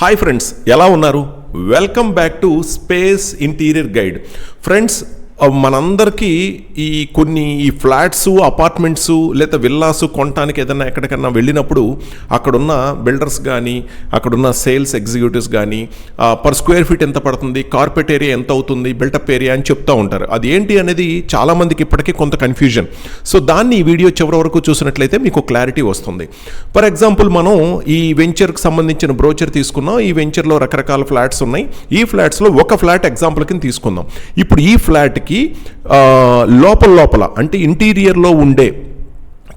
Hi friends ఎలా ఉన్నారు? Welcome back to space interior guide friends మనందరికీ ఈ కొన్ని ఈ ఫ్లాట్స్ అపార్ట్మెంట్స్ లేదా విల్లాస్ కొనటానికి ఏదైనా ఎక్కడికన్నా వెళ్ళినప్పుడు అక్కడున్న బిల్డర్స్ కానీ అక్కడున్న సేల్స్ ఎగ్జిక్యూటివ్స్ కానీ పర్ స్క్వేర్ ఫీట్ ఎంత పడుతుంది కార్పెట్ ఏరియా ఎంత అవుతుంది బిల్టప్ ఏరియా అని చెప్తూ ఉంటారు. అది ఏంటి అనేది చాలామందికి ఇప్పటికీ కొంత కన్ఫ్యూజన్. సో దాన్ని ఈ వీడియో చివరి వరకు చూసినట్లయితే మీకు క్లారిటీ వస్తుంది. ఫర్ ఎగ్జాంపుల్ మనం ఈ వెంచర్కి సంబంధించిన బ్రోచర్ తీసుకున్నాం. ఈ వెంచర్లో రకరకాల ఫ్లాట్స్ ఉన్నాయి. ఈ ఫ్లాట్స్లో ఒక ఫ్లాట్ ఎగ్జాంపుల్ కింద తీసుకుందాం. ఇప్పుడు ఈ ఫ్లాట్కి ఆ, లోపల లోపల అంటే ఇంటీరియర్లో ఉండే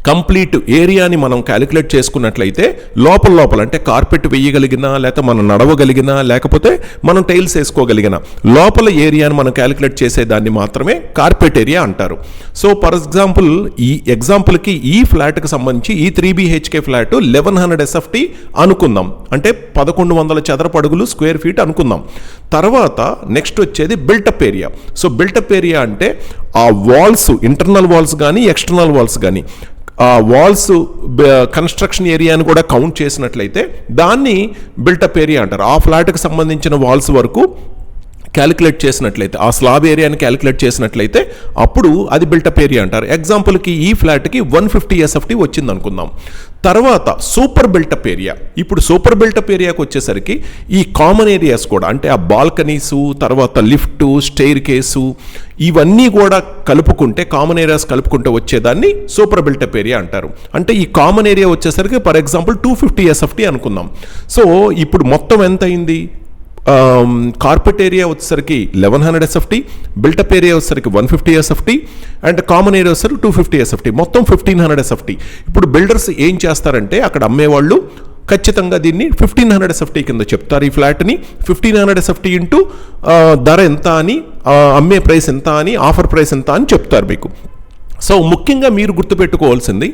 కంప్లీట్ ఏరియాని మనం క్యాలిక్యులేట్ చేసుకున్నట్లయితే లోపల లోపల అంటే కార్పెట్ వేయగలిగినా లేకపోతే మనం నడవగలిగినా లేకపోతే మనం టైల్స్ వేసుకోగలిగిన లోపల ఏరియాని మనం క్యాలిక్యులేట్ చేసేదాన్ని మాత్రమే కార్పెట్ ఏరియా అంటారు. సో ఫర్ ఎగ్జాంపుల్ ఈ ఎగ్జాంపుల్కి ఈ ఫ్లాట్కి సంబంధించి ఈ three BHK flat eleven hundred SFT అనుకుందాం. అంటే పదకొండు వందల చదరపడుగులు స్క్వేర్ ఫీట్ అనుకుందాం. తర్వాత నెక్స్ట్ వచ్చేది built up area. So built up area అంటే ఆ వాల్స్ ఇంటర్నల్ వాల్స్ కానీ ఎక్స్టర్నల్ వాల్స్ కానీ వాల్స్ కన్స్ట్రక్షన్ ఏరియాని కూడా కౌంట్ చేసినట్లయితే దాన్ని బిల్టప్ ఏరియా అంటారు. ఆ ఫ్లాట్కి సంబంధించిన వాల్స్ వరకు క్యాలిక్యులేట్ చేసినట్లయితే ఆ స్లాబ్ ఏరియాని క్యాలిక్యులేట్ చేసినట్లయితే అప్పుడు అది బిల్టప్ ఏరియా అంటారు. ఎగ్జాంపుల్కి ఈ ఫ్లాట్కి వన్ ఫిఫ్టీ ఎస్ఎఫ్టీ వచ్చింది అనుకుందాం. తర్వాత సూపర్ బిల్టప్ ఏరియా ఇప్పుడు సూపర్ బిల్టప్ ఏరియాకి వచ్చేసరికి ఈ కామన్ ఏరియాస్ కూడా అంటే ఆ బాల్కనీసు తర్వాత లిఫ్ట్ స్టెయిర్ కేసు ఇవన్నీ కూడా కలుపుకుంటే కామన్ ఏరియాస్ కలుపుకుంటే వచ్చేదాన్ని సూపర్ బిల్టప్ ఏరియా అంటారు. అంటే ఈ కామన్ ఏరియా వచ్చేసరికి for example two fifty SFT అనుకుందాం. సో ఇప్పుడు మొత్తం ఎంత అయింది? Um, కార్పెట్ ఏరియా వచ్చేసరికి eleven hundred SFT built up area వచ్చేసరికి one fifty SFT and common area వచ్చేసరికి టూ ఫిఫ్టీ ఎస్ఎఫ్టీ మొత్తం ఫిఫ్టీన్ హండ్రెడ్ ఎస్ఎఫ్టీ ఇప్పుడు బిల్డర్స్ ఏం చేస్తారంటే అక్కడ అమ్మేవాళ్ళు ఖచ్చితంగా దీన్ని ఫిఫ్టీన్ హండ్రెడ్ ఎస్ఎఫ్టీ కింద చెప్తారు ఈ ఫ్లాట్ని. ఫిఫ్టీన్ హండ్రెడ్ ఎస్ఎఫ్టీ ఇంటూ ధర ఎంత అని అమ్మే ప్రైస్ ఎంత అని ఆఫర్ ప్రైస్ ఎంత అని చెప్తారు మీకు. సో ముఖ్యంగా మీరు గుర్తుపెట్టుకోవాల్సింది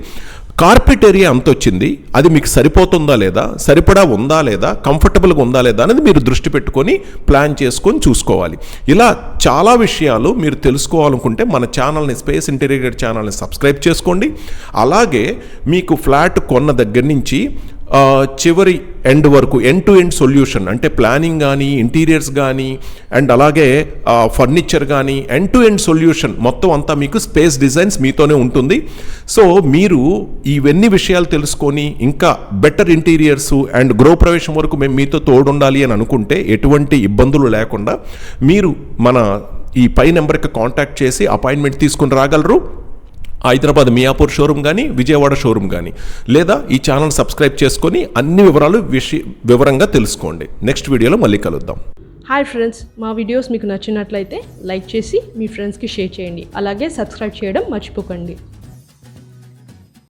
కార్పెట్ ఏరియా అంత వచ్చింది అది మీకు సరిపోతుందా లేదా? సరిపడా ఉందా లేదా? కంఫర్టబుల్గా ఉందా లేదా అనేది మీరు దృష్టి పెట్టుకొని ప్లాన్ చేసుకొని చూసుకోవాలి. ఇలా చాలా విషయాలు మీరు తెలుసుకోవాలనుకుంటే మన ఛానల్ని స్పేస్ ఇంటీరియర్ ఛానల్ని సబ్స్క్రైబ్ చేసుకోండి. అలాగే మీకు ఫ్లాట్ కొన్న దగ్గర నుంచి చివరి ఎండ్ వరకు ఎండ్ టు ఎండ్ సొల్యూషన్ అంటే ప్లానింగ్ కానీ ఇంటీరియర్స్ కానీ అండ్ అలాగే ఫర్నిచర్ కానీ ఎండ్ టు ఎండ్ సొల్యూషన్ మొత్తం అంతా మీకు స్పేస్ డిజైన్స్ మీతోనే ఉంటుంది. సో మీరు ఇవన్నీ విషయాలు తెలుసుకొని ఇంకా బెటర్ ఇంటీరియర్స్ అండ్ గృహప్రవేశం వరకు మేము మీతో తోడుండాలి అని అనుకుంటే ఎటువంటి ఇబ్బందులు లేకుండా మీరు మన ఈ పై నెంబర్కి కాంటాక్ట్ చేసి అపాయింట్మెంట్ తీసుకుని రాగలరు. హైదరాబాద్ మియాపూర్ షోరూమ్ కానీ విజయవాడ షోరూమ్ కానీ లేదా ఈ ఛానల్ సబ్స్క్రైబ్ చేసుకొని అన్ని వివరాలు విషయ వివరంగా తెలుసుకోండి. నెక్స్ట్ వీడియోలో మళ్ళీ కలుద్దాం. హాయ్ ఫ్రెండ్స్ మా వీడియోస్ మీకు నచ్చినట్లయితే లైక్ చేసి మీ ఫ్రెండ్స్కి షేర్ చేయండి. అలాగే సబ్స్క్రైబ్ చేయడం మర్చిపోకండి.